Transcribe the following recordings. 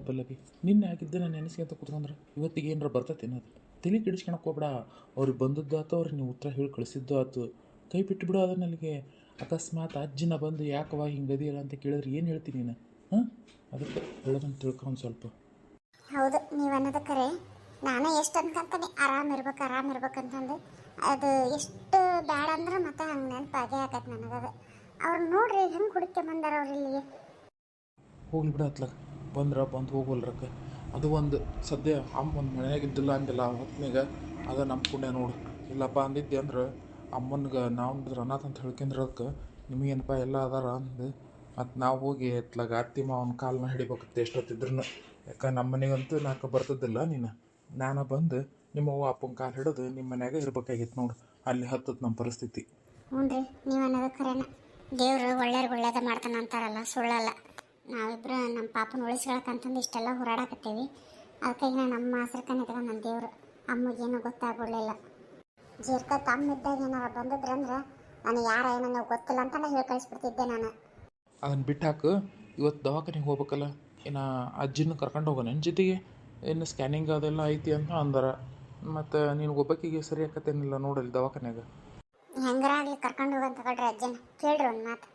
ಪಲ್ಲವಿ ನಿನ್ನೆ ಆಗಿದ್ದನ್ನ ನಾನು ನೆನೆಸ್ಕೊಂತ ಕುತ್ಕೊಂಡ್ರೆ. ಇವತ್ತಿಗೆ ಏನಾರ ಬರ್ತೈತೆ ಅದು ತಲೆ ಕೆಡಿಸ್ಕೊಳಕ್ಕೆ ಹೋಗ್ಬೇಡ. ಅವ್ರಿಗೆ ಬಂದದ್ದು ಆತು ಅವ್ರಿಗೆ ನೀವು ಉತ್ತರ ಹೇಳಿ ಕಳಿಸಿದ್ದು ಆತು. ಕೈ ಬಿಟ್ಟು ಬಿಡು ಅದನ್ನ ಅಲ್ಲಿಗೆ ಅಕಸ್ಮಾತ್ ಅಜ್ಜಿನ ಬಂದು ಯಾಕವ ಹಿಂಗದಿಯಲ್ಲ ಅಂತ ಕೇಳಿದ್ರೆ ಏನು ಹೇಳ್ತೀನಿ ನೀನು? ಹಾಂ? ಅದಕ್ಕೆ ಹೇಳೋದನ್ನು ತಿಳ್ಕೊಂಡು ಸ್ವಲ್ಪ. ಹೌದು ನೀವು ಅನ್ನೋದು ಕರೆ. ನಾನು ಎಷ್ಟು ಅನ್ಕೊಂತಾನೆ ಆರಾಮ್ ಇರ್ಬೇಕು ಆರಾಮ್ ಇರ್ಬೇಕಂತಂದು ಅದು ಎಷ್ಟು ಬ್ಯಾಡ ಅಂದ್ರೆ ಮತ್ತೆ ಹಂಗೆ ನೆನಪು ಅದೇ ಆಗತ್ತೆ ನನಗದು. ಅವ್ರು ನೋಡ್ರಿ ಹೆಂಗೆ ಹುಡುಕಿ ಬಂದಾರ ಅವ್ರು ಇಲ್ಲಿಗೆ. ಹೋಗ್ಲಿ ಬಿಡ ಅತ್ಲಾಗ ಬಂದ್ರೆ ಬಂದು ಹೋಗಲ್ರಕ್ಕೆ ಅದು ಒಂದು ಸದ್ಯ ಅಮ್ಮ ಒಂದು ಮನ್ಯಾಗ ಇದ್ದಿಲ್ಲ ಅಂದಿಲ್ಲ ಹೊತ್ನಾಗ ಅದು ನಮ್ಮ ಪುಣ್ಯ ನೋಡು. ಇಲ್ಲಪ್ಪ ಅಂದಿದ್ದೆ ಅಂದ್ರೆ, ಅಮ್ಮನ್ಗೆ ನಾವು ಅನಾಥ ಅಂತ ಹೇಳ್ಕೊಂಡ್ರದಕ್ಕೆ ನಿಮಗೇನಪ್ಪ ಎಲ್ಲ ಅದಾರ ಅಂದು. ಮತ್ತು ನಾವು ಹೋಗಿ ಎತ್ಲಾಗ ಅತ್ತಿ ಮಾವನ ಕಾಲನ್ನ ಹಿಡಿಬೇಕತ್ತೆ ಎಷ್ಟೊತ್ತಿದ್ರು ಯಾಕೆ ನಮ್ಮ ಮನೆಗಂತೂ ನಾಲ್ಕು ಬರ್ತದಿಲ್ಲ ನೀನು. ನಾನು ಬಂದು ನಿಮ್ಮ ಅವ್ವ ಅಪ್ಪನ ಕಾಲು ಹಿಡಿದು ನಿಮ್ಮ ಮನ್ಯಾಗ ಇರ್ಬೇಕಾಗಿತ್ತು ನೋಡು. ಅಲ್ಲಿ ಹತ್ತದ ನಮ್ಮ ಪರಿಸ್ಥಿತಿ. ಹ್ಞೂ ರೀ, ನೀವು ಅನ್ನೋದು ಕರೆನ ದೇವರು ಒಳ್ಳೆಯವ್ರಿಗೆ ಒಳ್ಳೇದ ಮಾಡ್ತಾನೆ ಅಂತಾರಲ್ಲ, ಸುಳ್ಳಲ್ಲ. ನಾವಿಬ್ರು ನಮ್ಮ ಪಾಪನ ಉಳಿಸ್ಕೊಳಕಂತಂದು ಇಷ್ಟೆಲ್ಲ ಹೋರಾಡಕತ್ತೀವಿ. ಅದಕ್ಕಾಗಿ ನಾನು ನಮ್ಮ ಹೆಸರು ನಿಂತ್ಕೊಂಡು ನನ್ನ ದೇವರು. ಅಮ್ಮಗೇನು ಗೊತ್ತಾಗ್ಬಿಡ್ಲಿಲ್ಲ. ಜೀರ್ಕ ತಮ್ಮ ಇದ್ದಾಗ ಏನಾರ ಬಂದಿದ್ರಂದ್ರೆ ನಾನು ಯಾರ ಏನೋ ನೀವು ಗೊತ್ತಿಲ್ಲ ನಾನು ಹೇಳಿ ಕಳಿಸ್ಬಿಡ್ತಿದ್ದೆ ನಾನು. ಅದನ್ನು ಬಿಟ್ಟು ಹಾಕು ಇವತ್ತು ದವಾಖಾನೆಗೆ ಹೋಗ್ಬೇಕಲ್ಲ ಇನ್ನು ಅಜ್ಜಿನ ಕರ್ಕೊಂಡು ಹೋಗೋ ನನ್ನ ಜೊತೆಗೆ? ಏನು ಸ್ಕ್ಯಾನಿಂಗ್ ಅದೆಲ್ಲ ಐತಿ ಅಂತ ಅಂದಾರ. ಮತ್ತು ನೀನು ಒಬ್ಬಕ್ಕಿಗೆ ಸರಿ ಆಕತ್ತೇನಿಲ್ಲ ನೋಡಲಿ ದವಾಖಾನೆಗೆ ಹೆಂಗಾರ ಆಗಲಿ ಕರ್ಕೊಂಡು ಹೋಗಂತ ತಗೊಳ್ರಿ ಅಜ್ಜನ. ಕೇಳ್ರಿ ಒಂದು ಮಾತು.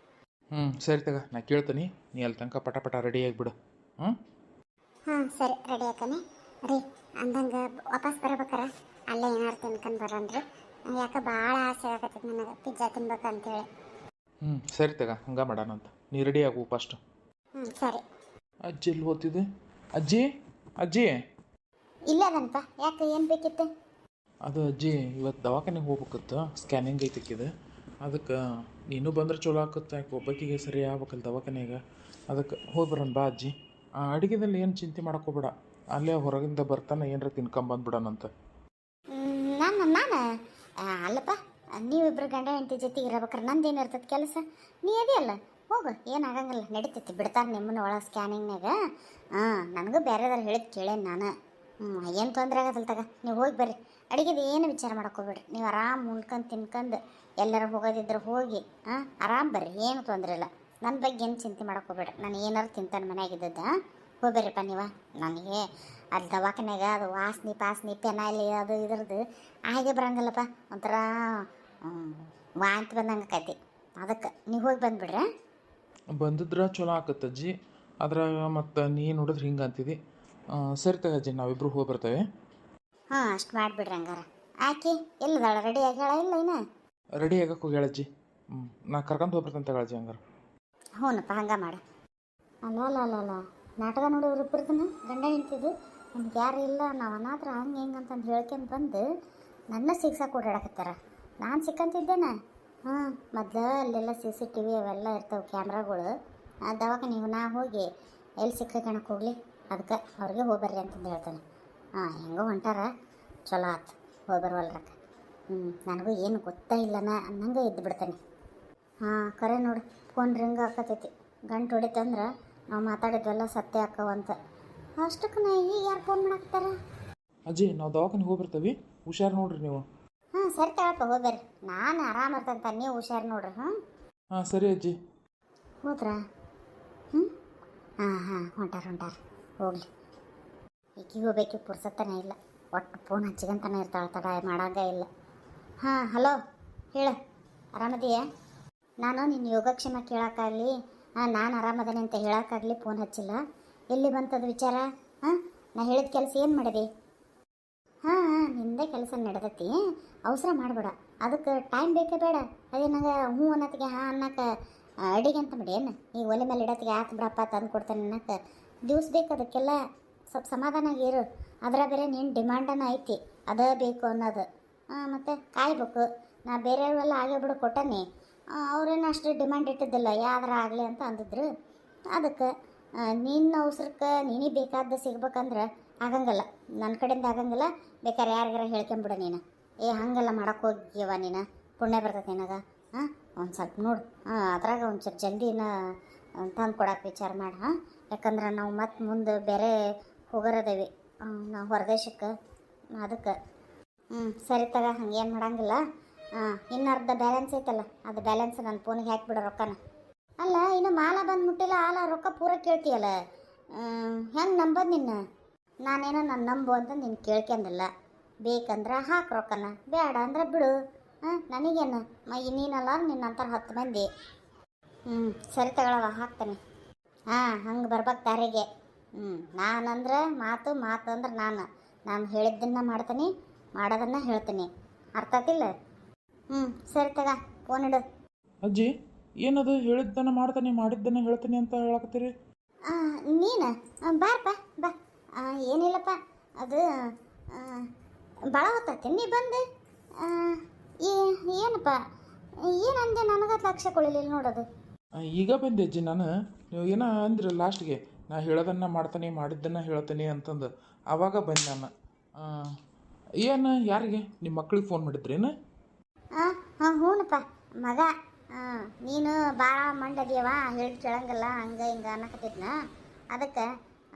ಹ್ಞೂ ಸರಿ ತಗ ನಾ ಕೇಳ್ತೀನಿ. ನೀ ಅಲ್ಲಿ ತನಕ ಪಟ ಪಟ ರೆಡಿ ಆಗಿಬಿಡು ಹ್ಞೂ ಹಾಂ ಸರಿ ರೆಡಿ ಆಕನೆ ರೀ ಅಂದಂಗೆ ವಾಪಸ್ ಬರ್ಬೇಕಾರ? ಅಲ್ಲೇ ಏನಾರು ತಿನ್ಕೊಂಡು ಬರೋಣ್ರಿ ಯಾಕೆ ಭಾಳ ಆಸೆ ಆಗತ್ತೈತೆ ನನಗೆ ಪಿಜ್ಜಾ ತಿನ್ಬೇಕಂತೇಳಿ ಹ್ಞೂ ಸರಿ ತಗ ಹಂಗೆ ಮಾಡೋಣಂತ ನೀ ರೆಡಿ ಆಗು ಫಸ್ಟ್ ಹ್ಞೂ ಸರಿ. ಅಜ್ಜಿ ಎಲ್ಲಿ ಓದ್ತಿದೆ ಅಜ್ಜಿ ಅಜ್ಜಿ. ಇಲ್ಲದಂತ ಯಾಕೆ ಏನು ಬೇಕಿತ್ತು? ಅದು ಅಜ್ಜಿ ಇವತ್ತು ದವಾಖಾನೆಗೆ ಹೋಗ್ಬೇಕಿತ್ತು ಸ್ಕ್ಯಾನಿಂಗ್ ಐತಿಕ್ಕಿದೆ ಅದಕ್ಕೆ ನೀನು ಬಂದ್ರೆ ಚಲೋ ಆಕತ್ತೆ ಯಾಕೆ ಸರಿ ಆಗ್ಬೇಕಲ್ಲ ದವಾಖಾನೆಗೆ ಅದಕ್ಕೆ ಹೋಗಿ ಬರೋಣ ಬಾ ಅಜ್ಜಿ. ಆ, ಅಡುಗೆದಲ್ಲಿ ಏನು ಚಿಂತೆ ಮಾಡ್ಕೋಬೇಡ. ಅಲ್ಲೇ ಹೊರಗಿಂದ ಬರ್ತಾನೆ ಏನಾರ ತಿನ್ಕೊಂಬಂದ್ಬಿಡೋಣಂತ ನಾನು ನಾನು? ಅಲ್ಲಪ್ಪ ನೀವಿಬ್ರು ಗಂಡ ಹೆಂಡತಿ ಜೊತೆಗೆ ಇರ್ಬೇಕಾರೆ ಏನು ಇರ್ತದೆ ಕೆಲಸ? ನೀ ಅದೇ ಅಲ್ಲ ಹೋಗು ಏನಾಗಂಗಿಲ್ಲ ನಡೀತೈತಿ ಬಿಡ್ತಾರೆ ನಿಮ್ಮನ್ನ ಒಳ ಸ್ಕ್ಯಾನಿಂಗ್ನಾಗ ಹಾಂ ನನಗೂ ಬೇರೆದಾರು ಹೇಳಿದ್ ಕೇಳೇನು ನಾನು. ಹ್ಞೂ ಏನು ತೊಂದರೆ ಆಗೋದಿಲ್ಲ ತಗ ನೀವು ಹೋಗಿ ಬರ್ರಿ. ಅಡುಗೆದು ಏನು ವಿಚಾರ ಮಾಡ್ಕೋಬೇಡ್ರಿ. ನೀವು ಆರಾಮ್ ಉಣ್ಕೊಂಡು ತಿನ್ಕೊಂಡು ಎಲ್ಲರ ಹೋಗೋದಿದ್ರೆ ಹೋಗಿ ಹಾಂ ಆರಾಮ್ ಬರ್ರಿ ಏನು ತೊಂದರೆ ಇಲ್ಲ. ನನ್ನ ಬಗ್ಗೆ ಏನು ಚಿಂತೆ ಮಾಡ್ಕೋಬೇಡ್ರಿ ನಾನು ಏನಾರು ತಿಂತಾನೆ ಮನೆಯಾಗಿದ್ದದ್ದು ಹಾಂ ಹೋಗ್ಬರ್ರಿಪ್ಪ ನೀವ. ನನಗೆ ಅಲ್ಲಿ ದವಾಖಾನೆಗ ಅದು ವಾಸನೆ ಪಾಸ್ನಿ ಪೆನಾಯಿಲಿ ಅದು ಇದ್ರದ್ದು ಹಾಗೆ ಬರಂಗಿಲ್ಲಪ್ಪ. ಒಂಥರ ವಾಂತಿ ಬಂದಂಗೆ ಆಕೈತಿ ಅದಕ್ಕೆ ನೀವು ಹೋಗಿ ಬಂದುಬಿಡ್ರಿ ಬಂದಿದ್ರೆ ಚಲೋ ಆಕತ್ತೆ ಅಜ್ಜಿ. ಅದ್ರಾಗ ಮತ್ತು ನೀ ನೋಡಿದ್ರೆ ಹಿಂಗೆ ಅಂತಿದ್ದಿ ಸರಿ ತಗಜ್ಜಿ ನಾವಿಬ್ರು ಹೋಗಿ ಬರ್ತೇವೆ. ಹಾಂ ಅಷ್ಟು ಮಾಡಿಬಿಡ್ರಿ ಹಂಗಾರ. ಆಕಿ ಎಲ್ಲದಾಳ ರೆಡಿ ಆಗ್ಯಾಳ ಇಲ್ಲ ಇನ್ನ? ರೆಡಿ ಆಗಕ್ಕೆ ಹೋಗಿ ಹೇಳಜ್ಜಿ. ಹ್ಞೂ ನಾ ಕರ್ಕೊಂಡು ಹೋಗ್ಬರ್ತಂತ ಹೇಳಜ್ಜಿ ಹಂಗಾರ. ಹ್ಞೂನಪ್ಪ ಹಂಗೆ ಮಾಡು. ಅಲ್ಲ ಅಲ್ಲ ಅಲ್ಲ ಅಲ್ಲ ನಾಟಕ ನೋಡೋರು ಇಬ್ಬರದನ್ನ ಗಂಡ ಹೆಂಡ್ತಿದ್ದು ನಮ್ಗೆ ಯಾರು ಇಲ್ಲ, ನಾವು ಅನಾಥರ ಹಂಗೆ ಹೆಂಗೆ ಅಂತಂದು ಹೇಳ್ಕೊಂಡು ಬಂದು ನನ್ನ ಸಿಗ್ಸಕ್ಕೆ ಓಡಾಡಕತ್ತಾರ ನಾನು ಸಿಕ್ಕಂತಿದ್ದೇನೆ. ಹಾಂ, ಮೊದ್ಲು ಅಲ್ಲೆಲ್ಲ ಸಿ ಸಿ ಟಿ ವಿ ಅವೆಲ್ಲ ಇರ್ತಾವೆ ಕ್ಯಾಮ್ರಾಗಳು. ಆ ದವಾಖಾನಿಗೆ ನಾ ಹೋಗಿ ಎಲ್ಲಿ ಸಿಕ್ಕಣಕ್ಕೆ ಹೋಗಲಿ. ಅದಕ್ಕೆ ಅವ್ರಿಗೆ ಹೋಗ್ಬರ್ರಿ ಅಂತಂದು ಹೇಳ್ತಾನೆ. ಹಾಂ, ಹೆಂಗೋ ಹೊಂಟಾರ. ಚಲೋ ಆತು. ಹೋಗ್ಬರ್ವಲ್ರಕ್ಕ. ನನಗೂ ಏನು ಗೊತ್ತೇ ಇಲ್ಲನ ಅನ್ನಂಗೆ ಇದ್ದು ಬಿಡ್ತಾನೆ. ಹಾಂ ಕರೆ ನೋಡಿ ಫೋನ್ ರಿಂಗ್ ಹಾಕತೈತಿ ಗಂಟು ಹೊಡಿತಂದ್ರೆ ನಾವು ಮಾತಾಡಿದ್ವೆಲ್ಲ ಸತ್ಯ ಅಂತ. ಅಷ್ಟಕ್ಕೆ ನಾ ಈಗ ಯಾರು ಫೋನ್ ಮಾಡಾಕ್ತಾರ ಅಜ್ಜಿ ನಾವು ದವಾಖಾನೆ ಹೋಗಿ ಬರ್ತೇವೆ ಹುಷಾರು ನೋಡ್ರಿ ನೀವು. ಹಾಂ ಸರಿ ತಗೊಳಪ್ಪ ಹೋಗ್ಬೇರಿ ನಾನು ಆರಾಮ ಇರ್ತಂತ ನೀವು ಹುಷಾರು ನೋಡ್ರಿ ಹಾಂ ಹಾಂ ಸರಿ ಅಜ್ಜಿ. ಹೋದ್ರಾ? ಹ್ಞೂ ಹಾಂ ಹಾಂ ಹೊಂಟಾರ ಹೊಂಟಾರ. ಹೋಗ್ಲಿ. ಈಕಿಗೆ ಹೋಗ್ಬೇಕು ಪುರ್ಸತ್ತನೇ ಇಲ್ಲ. ಒಟ್ಟು ಫೋನ್ ಹಚ್ಚಿಗಂತಾನೆ ಇರ್ತಾಳೆ ತಡ ಮಾಡಾಗ ಇಲ್ಲ. ಹಾಂ, ಹಲೋ. ಹೇಳ. ಆರಾಮದೀಯ? ನಾನು ನಿನ್ನ ಯೋಗಕ್ಷೇಮ ಕೇಳೋಕ್ಕಾಗಲಿ ಹಾಂ ನಾನು ಆರಾಮದೇನೆ ಅಂತ ಹೇಳೋಕ್ಕಾಗಲಿ ಫೋನ್ ಹಚ್ಚಿಲ್ಲ. ಎಲ್ಲಿ ಬಂತದ ವಿಚಾರ? ಹಾಂ ನಾ ಹೇಳಿದ ಕೆಲಸ ಏನು ಮಾಡಿದೆ? ಹಾಂ ಹಾಂ, ನಿಂದೇ ಕೆಲಸ ನಡೆದತಿ. ಅವಸರ ಮಾಡಬೇಡ. ಅದಕ್ಕೆ ಟೈಮ್ ಬೇಕೇ ಬೇಡ. ಅದೇ ನಂಗೆ ಹ್ಞೂ ಅನ್ನತ್ತಿಗೆ ಹಾಂ ಅನ್ನಕ್ಕೆ ಅಡಿಗೆ ಅಂತ ಬಿಡಿ ಏನು? ಈಗ ಒಲೆ ಮೇಲೆ ಇಡತ್ತಿಗೆ ಆತು ಬಿಡಪ್ಪ ತಂದು ಕೊಡ್ತಾನೆ ಅನ್ನಕ್ಕೆ ದಿವ್ಸ ಬೇಕು ಅದಕ್ಕೆಲ್ಲ ಸ್ವಲ್ಪ ಸಮಾಧಾನಾಗಿ ಇರು. ಅದರ ಬೇರೆ ನಿನ್ನ ಡಿಮಾಂಡನ ಐತಿ. ಅದ ಬೇಕು ಅನ್ನೋದು. ಮತ್ತು ಕಾಯಬೇಕು. ನಾ ಬೇರೆಯವರೆಲ್ಲ ಆಗೇ ಬಿಡು ಕೊಟ್ಟನಿ ಅವ್ರೇನು ಅಷ್ಟು ಡಿಮ್ಯಾಂಡ್ ಇಟ್ಟಿದ್ದಿಲ್ಲ, ಯಾವ್ದಾರ ಆಗಲಿ ಅಂತ ಅಂದಿದ್ರು. ಅದಕ್ಕೆ ನಿನ್ನ ಅವಸರಕ್ಕೆ ನೀನೇ ಬೇಕಾದ್ದು ಸಿಗ್ಬೇಕಂದ್ರೆ ಆಗಂಗಿಲ್ಲ. ನನ್ನ ಕಡೆಯಿಂದ ಆಗಂಗಿಲ್ಲ ಬೇಕಾದ್ರೆ ಯಾರಿಗಾರ ಹೇಳ್ಕೊಂಬಿಡು ನೀನು. ಏ, ಹಾಗೆಲ್ಲ ಮಾಡಕ್ಕೆ ಹೋಗ್ಯವ ನೀನು. ಪುಣ್ಯ ಬರ್ತೈತೆ ನಿನಗೆ. ಹಾಂ ಒಂದು ಸ್ವಲ್ಪ ನೋಡು. ಹಾಂ ಅದ್ರಾಗ ಒಂಚೂರು ಜಲ್ದಿನ ತಂದು ಕೊಡಕ್ಕೆ ವಿಚಾರ ಮಾಡಿ ಹಾಂ ಯಾಕಂದ್ರೆ ನಾವು ಮತ್ತೆ ಮುಂದೆ ಬೇರೆ ಹೋಗರದೇವಿ ನಾವು ಹೊರದೇಶಕ್ಕೆ, ಅದಕ್ಕೆ. ಹ್ಞೂ ಸರಿ ತಗ ಏನು ಮಾಡಂಗಿಲ್ಲ. ಹಾಂ ಇನ್ನು ಅರ್ಧ ಬ್ಯಾಲೆನ್ಸ್ ಐತಲ್ಲ, ಅದು ಬ್ಯಾಲೆನ್ಸ್ ನನ್ನ ಫೋನಿಗೆ ಹಾಕಿಬಿಡೋ ರೊಕ್ಕನ. ಅಲ್ಲ, ಇನ್ನು ಮಾಲ ಬಂದು ಮುಟ್ಟಿಲ್ಲ, ಆಲ ರೊಕ್ಕ ಪೂರ ಕೇಳ್ತೀಯಲ್ಲ. ಹೆಂಗೆ ನಂಬೋದು ನಿನ್ನ? ನಾನೇನೋ ನಾನು ನಂಬು ಅಂತ ನಿನ್ನ ಕೇಳ್ಕೊಂಡಿಲ್ಲ ಬೇಕಂದ್ರೆ ಹಾಕಿ ರೊಕ್ಕನ ಬೇಡ ಅಂದ್ರೆ ಬಿಡು. ಹಾಂ ನನಗೇನು? ಮೈ, ನೀನಲ್ಲ, ನಿನ್ನಂತರ ಹತ್ತು ಮಂದಿ. ಹ್ಞೂ ಸರಿ ತಗೊಳವ ಹಾಕ್ತೇನೆ. ಹಾಂ ಹಂಗೆ ಬರ್ಬೇಕು ದಾರಿಗೆ. ಹ್ಞೂ ನಾನಂದ್ರೆ ಮಾತು ಮಾತು ಅಂದ್ರೆ ನಾನು. ನಾನು ಹೇಳಿದ್ದನ್ನ ಮಾಡ್ತೀನಿ. ಮಾಡೋದನ್ನ ಹೇಳ್ತೀನಿ. ಅರ್ಥ ಆತಿಲ್ಲ ಹ್ಞೂ ಸರಿ ತಗ ಫೋನ್ ಇಡು. ಅಜ್ಜಿ ಏನದು? ಹೇಳಿದ್ದನ್ನು ಮಾಡ್ತಾನೆ ಮಾಡಿದ್ದನ್ನ ಹೇಳ್ತೀನಿ ಅಂತ ಹೇಳಕತ್ತೀರಿ? ನೀನು? ಬಾರಪ್ಪ ಬಾ. ಏನಿಲ್ಲಪ್ಪ ಅದು ಭಾಳ ಹೊತ್ತೈತಿ ನೀ ಬಂದು. ಏನಪ್ಪ ಏನಂದೆ ನನಗೆ ಲಕ್ಷ ಕೊಡಲಿಲ್ಲ ನೋಡೋದು? ಈಗ ಬಂದೆ ಅಜ್ಜಿ ನಾನು. ನೀವು ಏನೋ ಅಂದ್ರಿ ಲಾಸ್ಟ್ಗೆ ನಾ ಹೇಳೋದನ್ನ ಮಾಡ್ತೀನಿ ಮಾಡಿದ್ದನ್ನ ಹೇಳ್ತೀನಿ ಅಂತಂದು. ಆವಾಗ ಬಂದೆ ನಾನು. ಏನು ಯಾರಿಗೆ? ನಿಮ್ಮ ಮಕ್ಳಿಗೆ ಫೋನ್ ಮಾಡಿದ್ರೇನು ಹಾಂ ಹಾಂ ಹ್ಞೂನಪ್ಪ ಮಗ. ಹಾಂ ನೀನು ಭಾಳ ಮಂಡದಿಯವ ಹೇಳಿ ಕೇಳಂಗಿಲ್ಲ ಹಂಗೆ ಹಿಂಗೆ ಅನ್ನಕತ್ತಿದ್ನ. ಅದಕ್ಕೆ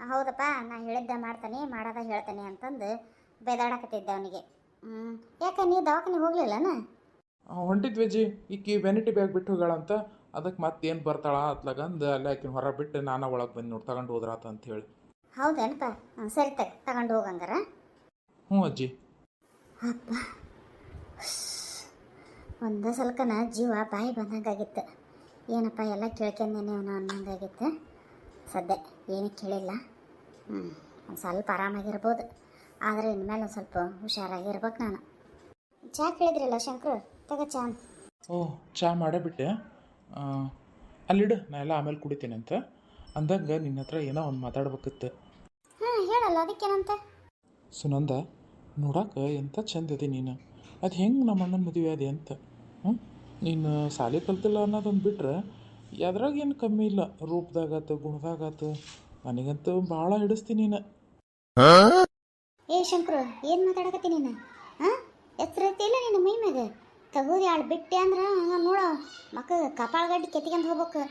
ಹೌದಪ್ಪ ನಾ ಹೇಳಿದ್ದೆ ಮಾಡ್ತಾನೆ ಮಾಡೋದ ಹೇಳ್ತಾನೆ ಅಂತಂದು ಬೇದಾಡಕತ್ತಿದ್ದೆ ಅವನಿಗೆ. ಹ್ಞೂ ಯಾಕೆ ನೀ ದವಾಖಾನೆ ಹೋಗ್ಲಿಲ್ಲನ? ಆ, ಹೊಂಟಿದ್ವಿ ಅಜ್ಜಿ. ಈಕಿ ವೆನಿಟಿ ಬ್ಯಾಗ್ ಬಿಟ್ಟು ಹೋಗ್ಯಾಳಂತ ಅದಕ್ಕೆ ಮತ್ತೇನು ಬರ್ತಾಳ ಅತ್ಲಾಗಂದು ಅಲ್ಲೇ ಆಕಿನ ಹೊರ ಬಿಟ್ಟು ನಾನು ಒಳಗೆ ಬಂದು ನೋಡಿ ತಗೊಂಡು ಹೋದ್ರಾತ ಅಂತ ಹೇಳಿ. ಹೌದೇನಪ್ಪ? ಸರಿ ತಗ ತಗೊಂಡು ಹೋಗಂಗಾರ. ಹ್ಞೂ ಅಜ್ಜಿ. ಅಪ್ಪ. ಒಂದೇ ಸಲಕನ ಜೀವ ಬಾಯಿ ಬಂದಂಗಾಗಿತ್ತು. ಏನಪ್ಪ ಎಲ್ಲ ಕೇಳ್ಕೊಂಡೇನೆ ಅವನು ಅನ್ನೋಂಗಾಗಿತ್ತು. ಸದ್ಯ ಏನು ಕೇಳಿಲ್ಲ. ಹ್ಞೂ ಒಂದು ಸ್ವಲ್ಪ ಆರಾಮಾಗಿರ್ಬೋದು. ಆದರೆ ಇನ್ಮೇಲೆ ಒಂದು ಸ್ವಲ್ಪ ಹುಷಾರಾಗಿರ್ಬೇಕು ನಾನು. ಚಾ ಕೇಳಿದ್ರಲ್ಲ ಶಂಕರ್ ತಗ ಚಾ. ಓ ಚಾ ಮಾಡೇ ಬಿಟ್ಟೆ. ಅಲ್ಲಿಡು ನಾ ಎಲ್ಲ ಆಮೇಲೆ ಕುಡಿತೀನಿ ಅಂತ. ಅಂದಂಗೆ ನಿನ್ನ ಹತ್ರ ಏನೋ ಒಂದು ಮಾತಾಡ್ಬೇಕಿತ್ತು. ಹಾಂ ಹೇಳಲ್ಲ ಅದಕ್ಕೇನಂತ? ಸುನಂದ ನೋಡಾಕ ಎಂಥ ಚಂದ ಅದಿ ನೀನು. ಅದು ಹೆಂಗೆ ನಮ್ಮ ಅಣ್ಣನ ಮದುವೆ ಅದೇ ಅಂತ. ಹ್ಞೂ ನೀನು ಸಾಲಿ ಕಲ್ತಿಲ್ಲ ಅನ್ನೋದೊಂದು ಬಿಟ್ರೆ ಯಾವ್ದ್ರಾಗ ಕಮ್ಮಿ ಇಲ್ಲ. ರೂಪದಾಗಾತು, ಗುಣದಾಗಾತು. ನನಗಂತೂ ಭಾಳ ಹಿಡಿಸ್ತೀನಿ ನೀನು. ಏ ಶಂಕರ, ಏನು ಮಾತಾಡಕತ್ತಿ ನೀನು? ಹಾಂ? ಎಚ್ಚರೈತಿ ಇಲ್ಲ ನಿನ್ನ ಮೈ ಮ್ಯಾಗ? ತಗೋದಿ ಆಳು ಬಿಟ್ಟೆ ಅಂದ್ರೆ ನೋಡ. ಮಕ್ಕ ಕಪಾಳಗಡ್ಡಿ ಕೆತ್ತಿಕೊಂಡು ಹೋಗ್ಬೇಕು.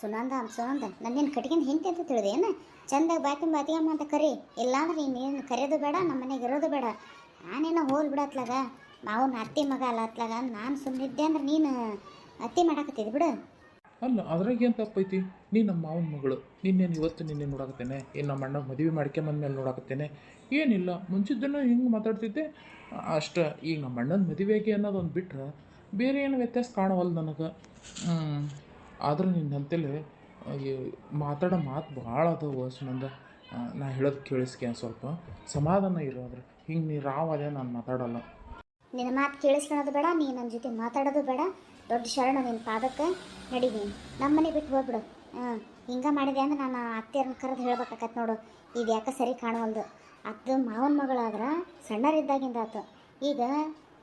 ಸುನಂದ ಸುನಂದ, ನನ್ನೇನು ಕಟ್ಕೊಂಡು ಹೆಂಗೆ ಅಂತ ತಿಳಿದೆ ಏನು? ಚಂದಾಗ ಬಾತಿ ಬಾತಿಗಮ್ಮ ಅಂತ ಕರಿ. ಇಲ್ಲಾಂದ್ರೆ ನೀನು ಕರೆಯೋದು ಬೇಡ, ನಮ್ಮ ಮನೆಗೆ ಇರೋದು ಬೇಡ. ನಾನೇನೋ ಹೋಲ್ ಬಿಡತ್ಲಾಗ. ನಾವು ಅತ್ತಿ ಮಗ ಅಲ್ಲ ಅತ್ಲಾಗ ನಾನು ಸುಮ್ಮನಿದ್ದೆ ಅಂದ್ರೆ ನೀನು ಅತ್ತಿ ಮಾಡಾಕತ್ತಿದ್ ಬಿಡು. ಅಲ್ಲ, ಅದ್ರಾಗ ಏನು ತಪ್ಪೈತಿ? ನೀ ನಮ್ಮ ಮಾವನ ಮಗಳು. ನಿನ್ನೇನು ಇವತ್ತು ನಿನ್ನೆ ನೋಡಾಕತ್ತೇನೆ? ಏನು ನಮ್ಮ ಅಣ್ಣ ಮದುವೆ ಮಾಡ್ಕೊಂಬಂದ್ಮೇಲೆ ನೋಡಾಕತ್ತೇನೆ? ಏನಿಲ್ಲ ಮುಂಚಿದ್ದನ್ನು ಹಿಂಗೆ ಮಾತಾಡ್ತಿದ್ದೆ. ಅಷ್ಟ, ಈಗ ನಮ್ಮ ಅಣ್ಣನ ಮದುವೆಗೆ ಅನ್ನೋದೊಂದು ಬಿಟ್ರೆ ಬೇರೆ ಏನು ವ್ಯತ್ಯಾಸ ಕಾಣವಲ್ಲ ನನಗೆ? ಆದರೂ ನಿನ್ನ ಅಂತೇಳಿ ಮಾತಾಡೋ ಮಾತು ಭಾಳ ಅದಾವ ಆ, ನಾ ಹೇಳೋದು ಕೇಳಿಸ್ಕೆ ಸ್ವಲ್ಪ. ಸಮಾಧಾನ ಇರೋದ್ರೆ ಹಿಂಗೆ ನೀ ರಾವ್ ಅದೇ ನಾನು ಮಾತಾಡಲ್ಲ. ನಿನ್ನ ಮಾತು ಕೇಳಿಸ್ಕೊಳೋದು ಬೇಡ ನೀ ನನ್ನ ಜೊತೆ ಮಾತಾಡೋದು ಬೇಡ. ದೊಡ್ಡ ಶರಣ ನಿನ್ನ ಪಾದಕ್ಕೆ ನಡಿ ನಮ್ಮ ಮನೆ ಬಿಟ್ಟು ಹೋಗ್ಬಿಡು. ಹಾಂ ಹಿಂಗೆ ಮಾಡಿದೆ ಅಂದ್ರೆ ನಾನು ಅತ್ತೆಯನ್ನು ಕರೆದು ಹೇಳ್ಬೇಕಾಕತ್ ನೋಡು. ಇದು ಯಾಕೆ ಸರಿ ಕಾಣುವಲ್ದು. ಅದು ಮಾವನ ಮಗಳಾದ್ರೆ ಸಣ್ಣರಿದ್ದಾಗಿಂದ ಆತು. ಈಗ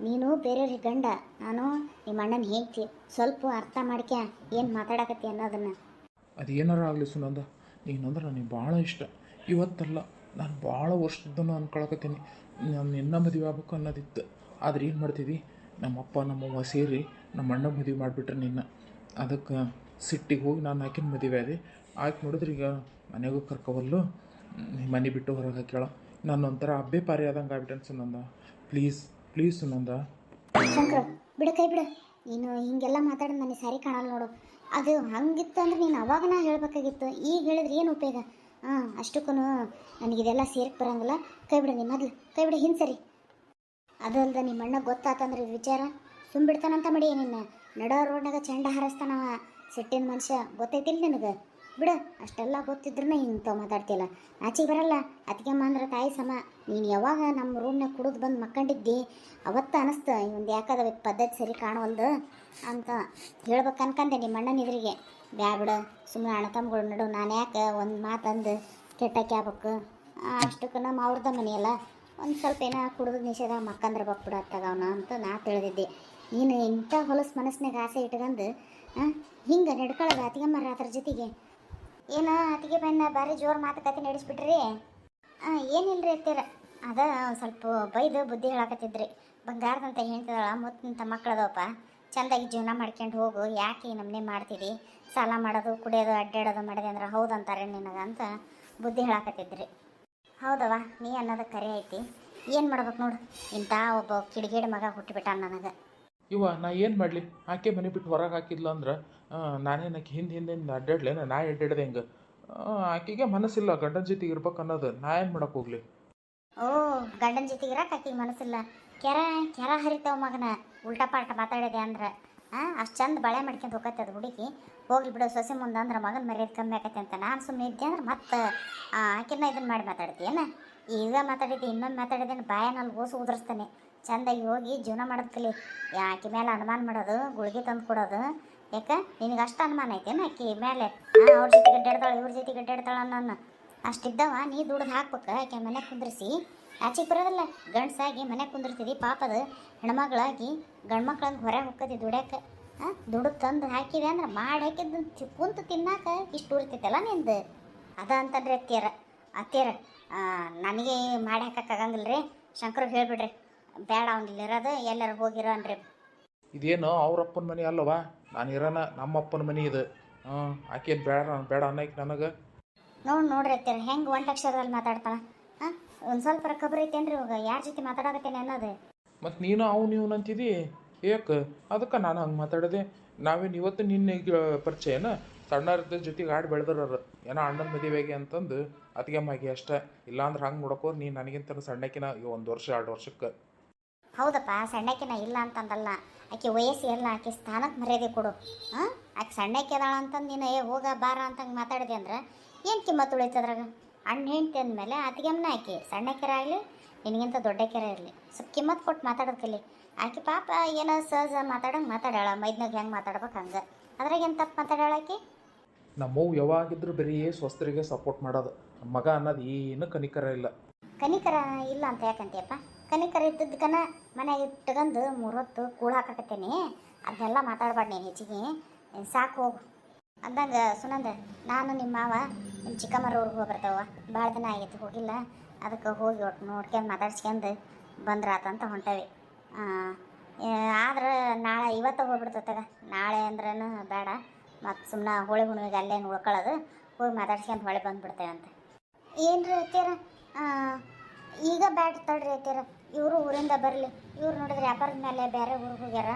ನೀನು ಬೇರೆಯವ್ರಿಗೆ ಗಂಡ. ನಾನು ನಿಮ್ಮ ಅಣ್ಣನ ಹೇಳ್ತಿ ಸ್ವಲ್ಪ ಅರ್ಥ ಮಾಡ್ಕ್ಯಾ ಏನು ಮಾತಾಡಕತ್ತಿ ಅನ್ನೋದನ್ನು. ಅದು ಏನಾರ ಆಗಲಿ ಸುನಂದ, ನೀನಂದ್ರೆ ನನಗೆ ಭಾಳ ಇಷ್ಟ. ಇವತ್ತಲ್ಲ, ನಾನು ಭಾಳ ವರ್ಷದನ್ನು ಅಂದ್ಕೊಳಕತ್ತೀನಿ ನಾನು ನಿನ್ನ ಮದುವೆ ಆಗ್ಬೇಕು ಅನ್ನೋದಿತ್ತು. ಆದ್ರೆ ಏನು ಮಾಡ್ತೀವಿ ನಮ್ಮಪ್ಪ, ನಮ್ಮವ್ವ ಸೇರಿ ನಮ್ಮ ಅಣ್ಣ ಮದುವೆ ಮಾಡಿಬಿಟ್ರೆ ನಿನ್ನ. ಅದಕ್ಕೆ ಸಿಟ್ಟಿಗೆ ಹೋಗಿ ನಾನು ಆಕಿನ ಮದುವೆ ಆದೆ. ಆಯ್ತು ನೋಡಿದ್ರೆ ಈಗ ಮನೆಗೂ ಕರ್ಕೊವಲ್ಲು. ಮನೆ ಬಿಟ್ಟು ಹೊರಗೆ ಹಾಕ್ಯಾಳ. ನಾನು ಒಂಥರ ಅಬ್ಬೆ ಪಾರಿ ಆದಂಗೆ ಆಗ್ಬಿಟ್ಟೆ Sunanda. Please please Sunanda. Shankara, ಬಿಡು ಕೈ ಬಿಡು. ನೀನು ಹಿಂಗೆಲ್ಲ ಮಾತಾಡೋದು ನನಗೆ ಸರಿ ಕಾಣಲ್ಲ ನೋಡು. ಅದು ಹಂಗಿತ್ತು ಅಂದ್ರೆ ನೀನು ಅವಾಗ ಹೇಳಬೇಕಾಗಿತ್ತು. ಈಗ ಹೇಳಿದ್ರೆ ಏನು ಉಪಯೋಗ? ಹಾಂ ಅಷ್ಟಕ್ಕೂ ನನಗಿದೆಲ್ಲ ಸೇರಕ್ಕೆ ಬರಂಗಿಲ್ಲ. ಕೈ ಬಿಡು ನಿಮ್ಮ ಮೊದಲು. ಕೈ ಬಿಡು, ಹಿಂದೆ ಸರಿ. ಅದು ಅಲ್ದ ನಿಮ್ಮ ಅಣ್ಣ ಗೊತ್ತಾತಂದ್ರೆ ವಿಚಾರ. ಸುಮ್ಬಿಡ್ತಾನಂತ ಮಾಡಿ ನಿನ್ನ. ನಡೋ ರೋಡ್ನಾಗ ಚಂಡ ಹಾರಿಸ್ತಾನವ. ಸಿಟ್ಟಿನ ಮನುಷ್ಯ. ಗೊತ್ತೈತಿಲ್ಲ ನಿನಗೆ? ಬಿಡು, ಅಷ್ಟೆಲ್ಲ ಗೊತ್ತಿದ್ರೂ ಇಂಥ ಮಾತಾಡ್ತಿಲ್ಲ ಆಚೆಗೆ ಬರಲ್ಲ ಅತ್ತಿಗೆಮ್ಮ ಅಂದ್ರೆ ತಾಯಿ ಸಮ. ನೀನು ಯಾವಾಗ ನಮ್ಮ ರೂಮ್ನಾಗ ಕುಡಿದು ಬಂದು ಮಕ್ಕಂಡಿದ್ದಿ? ಅವತ್ತು ಅನಿಸ್ತು, ಇವೊಂದು ಯಾಕದ ಪದ್ಧತಿ ಸರಿ ಕಾಣವಲ್ದು ಅಂತ ಹೇಳ್ಬೇಕು ಅನ್ಕಂದೆ ನಿಮ್ಮ ಅಣ್ಣನ ಎದುರಿಗೆ. ಬ್ಯಾ ಬಿಡು ಸುಮ್ಮನೆ ಅಣ್ಣ ತಮ್ಮಗಳು ನಡು ನಾನು ಯಾಕೆ ಒಂದು ಮಾತಂದು ಕೆಟ್ಟಕ್ಕೆ ಆಗ್ಬೇಕು? ಅಷ್ಟಕ್ಕೆ ನಮ್ಮ ಅವ್ರದ ಮನೆಯಲ್ಲ ಒಂದು ಸ್ವಲ್ಪ ಏನೋ ಕುಡಿದು ನಿಷೇಧ ಮಕ್ಕಂದ್ರೆ ಬಕ್ಬಿಡ ತಗವನ ಅಂತ ನಾ ತಿಳಿದಿದ್ದೆ. ನೀನು ಇಂಥ ಹೊಲಸು ಮನಸ್ಸಿನಾಗ ಆಸೆ ಇಟ್ಕೊಂಡು ಹಿಂಗೆ ನಡ್ಕೊಳ್ಳೋದು ಅತಿಗಮ್ಮ ಅದ್ರ ಜೊತೆಗೆ. ಏನು ಅತಿಗೆ ಬಂದ ಭಾರಿ ಜೋರು ಮಾತುಕತೆ ನಡೆಸ್ಬಿಟ್ರಿ? ರೀ ಅತ್ತಿರ? ಅದ ಸ್ವಲ್ಪ ಬೈದು ಬುದ್ಧಿ ಹೇಳಕತ್ತಿದ್ರಿ. ಬಂಗಾರದಂತ ಹೇಳ್ತಿದ್ದಾಳ ಮುತ್ತಂತ ಮಕ್ಕಳದವಪ್ಪ. ಚಂದಾಗಿ ಜೀವನ ಮಾಡ್ಕೊಂಡು ಹೋಗು, ಯಾಕೆ ನಮ್ಮನೆ ಮಾಡ್ತೀರಿ? ಸಾಲ ಮಾಡೋದು, ಕುಡಿಯೋದು, ಅಡ್ಡಾಡೋದು ಮಾಡಿದೆ ಅಂದ್ರೆ ಹೌದಂತಾರೆ ನಿನಗೆ ಅಂತ ಬುದ್ಧಿ ಹೇಳಕತ್ತಿದ್ರಿ. ಹೌದವ್ವ, ನೀ ಅನ್ನೋದು ಕರೆ ಐತಿ. ಏನು ಮಾಡ್ಬೇಕು ನೋಡು. ಇಂಥ ಒಬ್ಬ ಕಿಡಿಗೇಡಿ ಮಗ ಹುಟ್ಟಿಬಿಟ್ಟ ನನಗೆ. ಇವ ನಾ ಏನು ಮಾಡಲಿ? ಆಕೆ ಮನೆ ಬಿಟ್ಟು ಹೊರಗೆ ಹಾಕಿದ್ಲು ಅಂದ್ರೆ ನಾನೇನಕ್ಕೆ ಹಿಂದೆ ಹಿಂದೆ ಅಡ್ಡಾಡ್ಲೇನ ನಾ ಅಡ್ಡಾಡ್ದೆ ಹೆಂಗೆ? ಆಕೆಗೆ ಮನಸ್ಸಿಲ್ಲ, ಗಂಡನ ಜೊತೆಗೆ ಇರ್ಬೇಕು ಅನ್ನೋದು. ನಾ ಏನು ಮಾಡಕ್ಕೆ ಹೋಗ್ಲಿ? ಓ, ಗಂಡನ ಜೊತೆಗೆ ಇರಕ್ಕೆ ಆಕೆಗೆ ಮನಸ್ಸಿಲ್ಲ. ಕೆರ ಕೆರ ಹರಿತಾವ ಮಗನ, ಉಲ್ಟಾ ಪಾಲ್ಟ ಮಾತಾಡಿದೆ ಅಂದ್ರೆ. ಅಷ್ಟು ಚಂದ ಬಳೆ ಮಾಡ್ಕೊಂಡು ಹೋಗತ್ತೆ ಅದು ಹುಡುಗಿ. ಹೋಗ್ಲಿ ಬಿಡೋ ಸೊಸೆ ಮುಂದೆ ಅಂದ್ರೆ ಮಗನ ಮರ್ಯಾದೆ ಕಮ್ಮಿ ಆಕತ್ತೆ ಅಂತ ನಾನು ಸುಮ್ಮನೆ ಇದ್ದೆ ಅಂದ್ರೆ ಮತ್ತೆ ಆಕೆನ ಇದನ್ನು ಮಾಡಿ ಮಾತಾಡ್ತೀಯನ ಈಗ ಮಾತಾಡಿದ್ದೆ, ಇನ್ನೊಂದು ಮಾತಾಡಿದ್ದೇನೆ ಬಾಯನಲ್ಲಿ ಓಸು ಉದುರಿಸ್ತಾನೆ. ಚಂದಾಗಿ ಹೋಗಿ ಜೀವನ ಮಾಡೋದು ಕಲಿ. ಆಕೆ ಮೇಲೆ ಅನುಮಾನ ಮಾಡೋದು, ಗುಳಿಗೆ ತಂದು ಕೊಡೋದು. ಯಾಕೆ? ನಿನಗೆ ಅಷ್ಟು ಅನುಮಾನ ಐತೇನು ಆಕೆ ಮೇಲೆ ಅವ್ರ ಜೊತೆ ಗಡ್ಡಾಡ್ತಾಳೆ ಇವ್ರ ಜೊತೆ ಗಡ್ಡಾಡ್ತಾಳೆ ಅನ್ನೋ ಅಷ್ಟಿದ್ದವ ನೀ ದುಡ್ದು ಹಾಕ್ಬೇಕು, ಆಕೆ ಮನೆ ಕುಂದ್ರಿಸಿ. ಆಚೆಗೆ ಬರೋದಲ್ಲ ಗಂಡಸಾಗಿ ಮನೆ ಕುಂದಿರ್ತಿದಿ, ಪಾಪದ ಹೆಣ್ಮಗಳಾಗಿ ಗಂಡ್ಮಕ್ಳಂಗೆ ಹೊರ ಹೋಗ್ತದೆ ದುಡ್ಯಾಕ. ದುಡ್ಡು ತಂದು ಹಾಕಿದೆ ಅಂದ್ರೆ ಮಾಡಿ ಹಾಕಿದ್ದು ಕುಂತು ತಿನ್ನಾಕ ಇಷ್ಟು ಉರಿತೈತಲ್ಲ ನಿಂದು? ಅದ ಅಂತಂದ್ರೆ ಅತ್ತಿಯರ ಅತ್ತಿಯರ ನನಗೆ ಮಾಡಿ ಹಾಕಕ್ಕಾಗಂಗಿಲ್ಲ ರೀ ಶಂಕರ್ ಹೇಳ್ಬಿಡ್ರಿ. ಬೇಡ ಅವ್ನು ಇಲ್ಲಿರೋದು ಎಲ್ಲರೂ ಹೋಗಿರೋ ಅನ್ರಿ. ಇದೇನು ಅವ್ರ ಅಪ್ಪನ ಮನೆ ಅಲ್ಲವಾ? ನಾನು ಇರೋಣ ನಮ್ಮ ಅಪ್ಪನ ಮನೆ ಇದು. ಹಾಂ ಆಕೆ ಬೇಡ ಬೇಡ ಅನ್ನಕ್ಕೆ ನನಗೆ. ನೋಡಿ ನೋಡ್ರಿ ಹೆಂಗೆ ಒಂದು ಅಕ್ಷರದಲ್ಲಿ ಮಾತಾಡ್ತಾನ ಹಾಂ ಒಂದು ಸ್ವಲ್ಪ ಖಬರ್ ಐತೇನ್ರಿ ಇವಾಗ? ಯಾರ ಜೊತೆ ಮಾತಾಡಕತ್ತೇನೆ ಅನ್ನೋದು? ಮತ್ತು ನೀನು ಅವ್ನು ನೀವು ಅಂತಿದ್ದಿ ಏಕ ಅದಕ್ಕೆ ನಾನು ಹಂಗೆ ಮಾತಾಡಿದೆ. ನಾವೇನು ಇವತ್ತು ನಿನ್ನೆ ಪರಿಚಯನ ಸಣ್ಣರದ ಜೊತೆಗೆ ಆಡಿ ಬೆಳೆದ್ರವ್ರು ಏನೋ ಅಣ್ಣನ ಮದುವೆಗೆ ಅಂತಂದು ಅದಕ್ಕೆ ಮಾಗಿ ಅಷ್ಟೇ. ಇಲ್ಲಾಂದ್ರೆ ಹಂಗೆ ನೋಡಕೋರು ನೀನು ನನಗಿಂತ ಸಣ್ಣಕಿನ ಒಂದು ವರ್ಷ ಎರಡು ವರ್ಷಕ್ಕೆ. ಹೌದಪ್ಪ ಸಣ್ಣಕ್ಕಿನ ಇಲ್ಲ ಅಂತಂದಲ್ಲ. ಆಕೆ ವಯಸ್ಸು ಎಲ್ಲ ಆಕೆ ಸ್ಥಾನಕ್ಕೆ ಮರ್ಯಾದೆ ಕೊಡು. ಹಾಂ ಆಕೆ ಸಣ್ಣಕ್ಕೆ ಅದಾಳ ಅಂತಂದು ನೀನು ಏ ಹೋಗ ಬಾರ ಅಂತಂಗೆ ಮಾತಾಡಿದೆ ಅಂದ್ರೆ ಏನು ಕಿಮ್ಮತ್ತು ಉಳಿತದ್ರಾಗ ಅಣ್ಣ ಹೆಂಡ್ತಿ ಅಂದಮೇಲೆ ಅತಿಗೆಮ್ಮನ ಆಕೆ ಸಣ್ಣಕ್ಕೆರ ಆಗಲಿ ನಿನಗಿಂತ ದೊಡ್ಡ ಕೆರೆ ಇರಲಿ. ಸ್ವಲ್ಪ ಕಿಮ್ಮತ್ತು ಕೊಟ್ಟು ಮಾತಾಡೋದಕ್ಕಲ್ಲಿ ಕಲಿ. ಆಕೆ ಪಾಪ ಏನೋ ಸಹಜ ಮಾತಾಡಂಗೆ ಮಾತಾಡೋಳ ಮೈದ್ನಾಗ ಹೆಂಗೆ ಮಾತಾಡ್ಬೇಕು ಹಂಗೆ. ಅದ್ರಾಗ ಏನು ತಪ್ಪು ಮಾತಾಡೋಳ ಆಕೆ? ನಮ್ಮವು ಯಾವಾಗಿದ್ರು ಬರೀ ಸ್ವಸ್ಥರಿಗೆ ಸಪೋರ್ಟ್ ಮಾಡೋದು. ಮಗ ಅನ್ನೋದು ಏನು ಕನಿಕರ ಇಲ್ಲ. ಕನಿಕರ ಇಲ್ಲ ಅಂತ ಯಾಕಂತೀಯಪ್ಪ? ಕನಿಕರ ಕರೀತಿದ್ದಕ್ಕನ ಮನೆಗೆ ಇಟ್ಕೊಂಡು ಮೂರೊತ್ತು ಕೂಳು ಹಾಕಾಕತ್ತೇನೆ. ಅದನ್ನೆಲ್ಲ ಮಾತಾಡ್ಬಾರ್ದು ನೀನು ಹೆಚ್ಚಿಗೆ ಏನ್ ಸಾಕು ಹೋಗು. ಅಂದಂಗೆ ಸುನಂದ, ನಾನು ನಿಮ್ಮ ಮಾವ ನಿಮ್ಮ ಚಿಕ್ಕಮ್ಮರ ಊರಿಗೆ ಹೋಗಿ ಬರ್ತಾವ ಭಾಳ ದಿನ ಆಗೈತೆ ಹೋಗಿಲ್ಲ. ಅದಕ್ಕೆ ಹೋಗಿ ಒಟ್ಟು ನೋಡ್ಕೊಂಡು ಮಾತಾಡ್ಸ್ಕೊಂಡು ಬಂದ್ರಾತಂತ ಹೊಂಟವಿ. ಆದ್ರೆ ನಾಳೆ ಇವತ್ತು ಹೋಗ್ಬಿಡ್ತತ್ತಾಗ ನಾಳೆ ಅಂದ್ರೂ ಬೇಡ. ಮತ್ತು ಸುಮ್ಮನೆ ಹೋಳಿ ಹುಣ್ಣಿಗೆ ಅಲ್ಲೇ ಉಳ್ಕೊಳ್ಳೋದು ಹೋಗಿ ಮಾತಾಡ್ಸ್ಕೊಂಡು ಹೊಳೆ ಬಂದುಬಿಡ್ತೇವೆ ಅಂತ ಏನ್ರಿ ಅತ್ತೀರ ಈಗ ಬ್ಯಾಟ್ ತಡ್ರಿ ಅತ್ತೀರ ಇವರು ಊರಿಂದ ಬರಲಿ. ಇವ್ರು ನೋಡಿದ್ರೆ ವ್ಯಾಪಾರದ ಮೇಲೆ ಬೇರೆ ಊರಿಗೆ ಹೋಗ್ಯಾರ.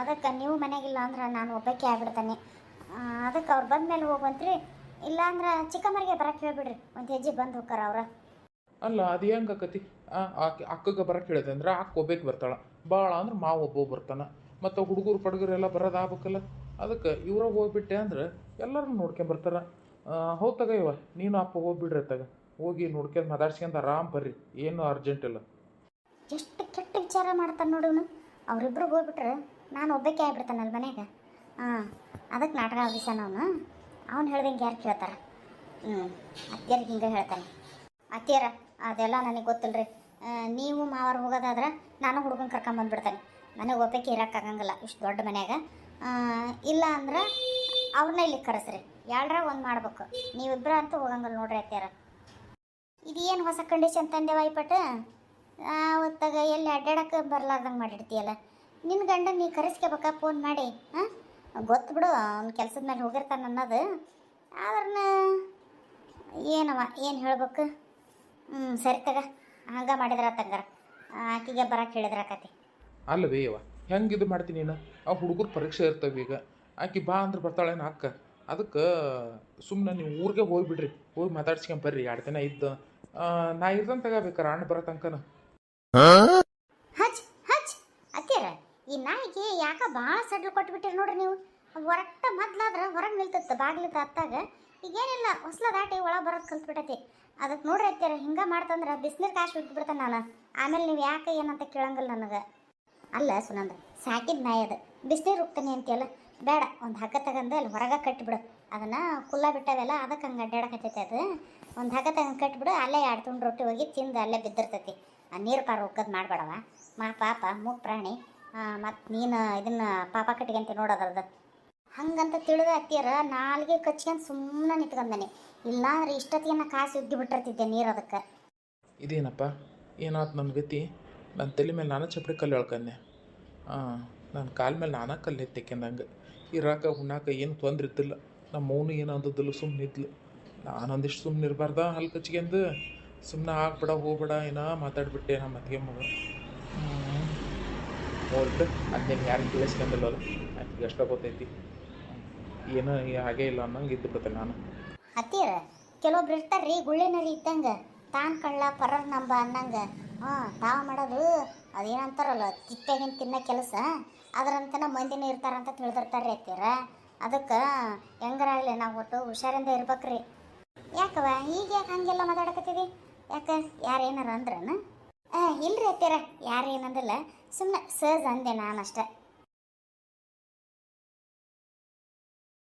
ಅದಕ್ಕೆ ನೀವು ಮನೆಗಿಲ್ಲ ಅಂದ್ರೆ ನಾನು ಒಬ್ಬಕ್ಕೆ ಆಗ್ಬಿಡ್ತಾನೆ. ಅದಕ್ಕೆ ಅವ್ರು ಬಂದ ಮೇಲೆ ಹೋಗ್ಬಂತ್ರಿ. ಇಲ್ಲ ಅಂದ್ರೆ ಚಿಕ್ಕಮ್ಮರಿಗೆ ಬರಕ್ಕೆ ಹೇಳ್ಬಿಡ್ರಿ. ಒಂದು ಹೆಜ್ಜೆ ಬಂದು ಹೋಗ್ತಾರ ಅವ್ರ. ಅಲ್ಲ, ಅದು ಹೆಂಗೆ ಆಕತಿ? ಆಕೆ, ಅಕ್ಕಗೆ ಬರಕ್ಕೆ ಹೇಳಿದೆ ಅಂದ್ರೆ ಅಕ್ಕ ಒಬ್ಬಕ್ಕೆ ಬರ್ತಾಳೆ. ಭಾಳ ಅಂದ್ರೆ ಮಾವ ಒಬ್ಬ ಬರ್ತಾನೆ. ಮತ್ತು ಹುಡುಗರು ಪಡುಗರೆಲ್ಲ ಬರೋದು ಆಗ್ಬೇಕಲ್ಲ. ಅದಕ್ಕೆ ಇವ್ರ ಹೋಗ್ಬಿಟ್ಟೆ ಅಂದ್ರೆ ಎಲ್ಲರೂ ನೋಡ್ಕೊಂಬರ್ತಾರೆ ಹೌದು ತಗ ಇವ. ನೀನು ಅಪ್ಪ ಹೋಗ್ಬಿಡ್ರಿ ತಗ. ಹೋಗಿ ನೋಡ್ಕೊಂಡು ಮಾತಾಡ್ಸ್ಕೊಂಡ್ ಆರಾಮ್ ಬರ್ರಿ. ಏನು ಅರ್ಜೆಂಟ್ ಇಲ್ಲ. ಎಷ್ಟು ಕೆಟ್ಟ ವಿಚಾರ ಮಾಡ್ತಾನೆ ನೋಡೋನು ಅವರಿಬ್ಬರು ಹೋಗ್ಬಿಟ್ರೆ ನಾನು ಒಬ್ಬಾಕೆ ಆಗ್ಬಿಡ್ತಾನಲ್ಲ ಮನೆಗೆ. ಹಾಂ, ಅದಕ್ಕೆ ನಾಟಕ ಆಗಿಸಾನ ಅವನು. ಅವ್ನು ಹೇಳ್ದಂಗೆ ಯಾರು ಕೇಳ್ತಾರೆ? ಹ್ಞೂ ಅತ್ತಿಯರಿಗೆ ಹಿಂಗೆ ಹೇಳ್ತಾನೆ. ಅತ್ತಿಯರ, ಅದೆಲ್ಲ ನನಗೆ ಗೊತ್ತಿಲ್ಲ ರೀ ನೀವು ಮಾವರು ಹೋಗೋದಾದ್ರೆ ನಾನು ಹುಡುಗನ ಕರ್ಕೊಂಬಂದ್ಬಿಡ್ತಾನೆ ನನಗೆ ಒಬ್ಬಕ್ಕೆ ಇರೋಕ್ಕಾಗಂಗಿಲ್ಲ ಇಷ್ಟು ದೊಡ್ಡ ಮನೆಯಾಗ. ಇಲ್ಲ ಅಂದ್ರೆ ಅವ್ರನ್ನ ಇಲ್ಲಿ ಕರೆಸ್ರಿ. ಎರಡರ ಒಂದು ಮಾಡ್ಬೇಕು. ನೀವಿಬ್ಬರ ಅಂತೂ ಹೋಗಂಗಿಲ್ಲ ನೋಡ್ರಿ ಅತ್ತಿಯರ. ಇದು ಏನು ಹೊಸ ಕಂಡೀಷನ್ ತಂದೆ ವಾಯ್ಪಟ್ಟ ಅವತ್ತಾಗ ಎಲ್ಲಿ ಅಡ್ಡಾಡಕ್ಕೆ ಬರ್ಲಾರ್ದಂಗೆ ಮಾಡಿರ್ತೀಯಲ್ಲ. ನಿನ್ನ ಗಂಡ ನೀ ಕರೆಸ್ಕೋಬೇಕಾ ಫೋನ್ ಮಾಡಿ? ಹಾಂ ಗೊತ್ತು ಬಿಡು, ಅವ್ನ ಕೆಲಸದ ಮೇಲೆ ಹೋಗಿರ್ತಾನೆ ಅನ್ನೋದು. ಆದ್ರನ್ನ ಏನವ, ಏನು ಹೇಳ್ಬೇಕು? ಹ್ಞೂ ಸರಿ ತಗ, ಹಂಗೆ ಮಾಡಿದ್ರ ತಂಗಾರ. ಆಕಿಗೆ ಬರಕ್ಕೆ ಹೇಳಿದ್ರ ಕತೆ. ಅಲ್ಲವೇ ಅವ ಹೆಂಗೆ ಇದು ಮಾಡ್ತೀನಿ ನೀನು? ಆ ಹುಡುಗರು ಪರೀಕ್ಷೆ ಇರ್ತವೆ ಈಗ. ಆಕಿ ಬಾ ಅಂದ್ರೆ ಬರ್ತಾಳೇನು ಅಕ್ಕ? ಅದಕ್ಕೆ ಸುಮ್ಮನೆ ನೀವು ಊರಿಗೆ ಹೋಗಿಬಿಡ್ರಿ, ಹೋಗಿ ಮಾತಾಡ್ಸ್ಕೊಂಬರ್ರಿ ಎರಡು ದಿನ ಇದ್ದು ನಾ ಇರ್ದಂಗೆ ತಗೋಬೇಕಾರ ಅಣ್ಣ ಬರೋ ತನಕನ. ಹಚ್ ಹಚ್. ಅತ್ತೀರ ಈ ನಾಯಿಗೆ ಯಾಕ ಭಾಳ ಸಡ್ಲು ಕೊಟ್ಬಿಟ್ಟಿರಿ ನೋಡ್ರಿ ನೀವು? ಹೊರಟ ಮೊದ್ಲಾದ್ರೆ ಹೊರಗೆ ನಿಲ್ತತ್ತ, ಬಾಗ್ಲಿದ ಹತ್ತಾಗ. ಈಗೇನಿಲ್ಲ, ಹೊಸ್ಲ ದಾಟಿ ಒಳಗೆ ಬರೋದು ಕಲ್ತ್ಬಿಟ್ಟೈತಿ. ಅದಕ್ಕೆ ನೋಡ್ರಿ ಅತ್ತೀರ ಹಿಂಗೆ ಮಾಡ್ತಂದ್ರೆ ಬಿಸಿನೀರು ಕಾಶಿ ಬಿಟ್ಬಿಡ್ತಾನೆ ನಾನು. ಆಮೇಲೆ ನೀವು ಯಾಕೆ ಏನಂತ ಕೇಳಂಗಿಲ್ಲ ನನಗೆ. ಅಲ್ಲ ಸುನಂದ ಸಾಕಿದ ನಾಯಿ ಅದು. ಬಿಸಿನೀರು ಹೋಗ್ತಾನೆ ಅಂತೀಯಲ್ಲ? ಬೇಡ, ಒಂದು ಹಗ್ಗ ತಗೊಂಡು ಅಲ್ಲಿ ಹೊರಗೆ ಕಟ್ಟಿಬಿಡು ಅದನ್ನ ಕುಲ್ಲ ಬಿಟ್ಟವೆಲ್ಲ ಅದಕ್ಕೆ ಹಂಗೆ ಅಡ್ಡಾಡಕತ್ತೈತೆ ಅದು. ಒಂದು ಹಗ್ಗ ತಗೊಂಡು ಕಟ್ಬಿಡು, ಅಲ್ಲೇ ಎರಡು ತುಂಡು ರೊಟ್ಟಿ ಹೋಗಿ ತಿಂದು ಅಲ್ಲೇ ಬಿದ್ದಿರ್ತೈತಿ. ನೀರು ಪಾರು ಹೋಗೋದು ಮಾಡಬೇಡವ. ಮಾ, ಪಾಪ, ಮೂಗ್ ಪ್ರಾಣಿ. ಮತ್ತು ನೀನು ಇದನ್ನ ಪಾಪ ಕಟ್ಕೊಂತ ನೋಡೋದ್ರದ ಹಂಗಂತ ತಿಳಿದ ಅತ್ತಿಯರ ನಾಲ್ಗೆ ಕಚ್ಕೊಂಡು ಸುಮ್ಮನೆ ನಿಂತ್ಕೊಂಡಾನೆ. ಇಲ್ಲಾಂದ್ರೆ ಇಷ್ಟೊತ್ತಿಗೆ ನಾ ಕಾಸು ಉಗ್ಗಿ ಬಿಟ್ಟಿರ್ತಿದ್ದೆ ನೀರು ಅದಕ್ಕೆ. ಇದೇನಪ್ಪ? ಏನಾಯ್ತು ನನ್ನ ಗತಿ? ನನ್ನ ತಲೆ ಮೇಲೆ ನಾನು ಚಪ್ಪಡಿ ಕಲ್ಲು ಹೇಳ್ಕೊಂಡೆ ಹಾಂ ನನ್ನ ಕಾಲ ಮೇಲೆ ನಾನು ಕಲ್ಲು ಎತ್ತಿಕ್ಕೊಂಡಂಗೆ ಇರಾಕ ಉಣ್ಣಾಕ ಏನು ತೊಂದ್ರೆ ಇದ್ದಿಲ್ಲ. ನಮ್ಮ ಮೌನು ಏನು ಅಂದದ್ದಿಲ್ಲ ಇದ್ಲು. ನಾನೊಂದಿಷ್ಟು ಸುಮ್ಮನೆ ಇರಬಾರ್ದ ಹಲ್ಲು ಕಚ್ಕೊಂಡು ಸುಮ್ಮನೆ ಆಗ್ಬೇಡ ಹೋಗ್ಬೇಡ ಏನೋ ಮಾತಾಡ್ಬಿಟ್ಟೆ ನಮ್ಮ ಅತ್ತಿಗೆ ಮಗ ಹೋಗ್ಬಿಟ್ಟು ಅದನ್ನ ಯಾರು ಕೇಳಿಸ್ಕೊಂಡಿಲ್ವಲ್ಲ ಆಕೆಗೆ ಅಷ್ಟ ಗೊತ್ತೈತಿ. ಏನೋ ಹಾಗೆ ಇಲ್ಲ ಅನ್ನಂಗೆ ಇದ್ದು ಬಿಡ್ತೇನೆ ನಾನು. ಹತ್ತೀರ ಕೆಲವೊಬ್ರು ಇರ್ತಾರ್ರಿ ಗುಳ್ಳೆನರಿ ಇದ್ದಂಗೆ. ತಾನ್ ಕಳ್ಳ, ಪರರ್ ನಂಬ ಅನ್ನಂಗೆ. ಹಾಂ, ತಾವು ಮಾಡೋದು ಅದೇನಂತಾರಲ್ಲ, ತಿಪ್ಪಾಗಿನ ತಿನ್ನೋ ಕೆಲಸ. ಅದರಂತನ ಮಂದಿನ ಇರ್ತಾರಂತ ತಿಳಿದಿರ್ತಾರೆ ಅತ್ತೀರ ಅದಕ್ಕೆ ಹೆಂಗಾರಾಗಲಿ ನಾವು ಒಟ್ಟು ಹುಷಾರಿಂದ ಇರ್ಬೇಕ್ರಿ. ಯಾಕವ ಈಗ ಯಾಕೆ ಹಂಗೆಲ್ಲ ಮಾತಾಡಕತ್ತಿದಿ? ಯಾಕೆ? ಯಾರು ಏನಾರ ಅಂದ್ರನ ಇಲ್ರಿ ಅತ್ತೀರ ಯಾರು ಏನಂದಿಲ್ಲ ಸುಮ್ಮನೆ ಸಹಜ ಅಂದೆ ನಾನು ಅಷ್ಟೇ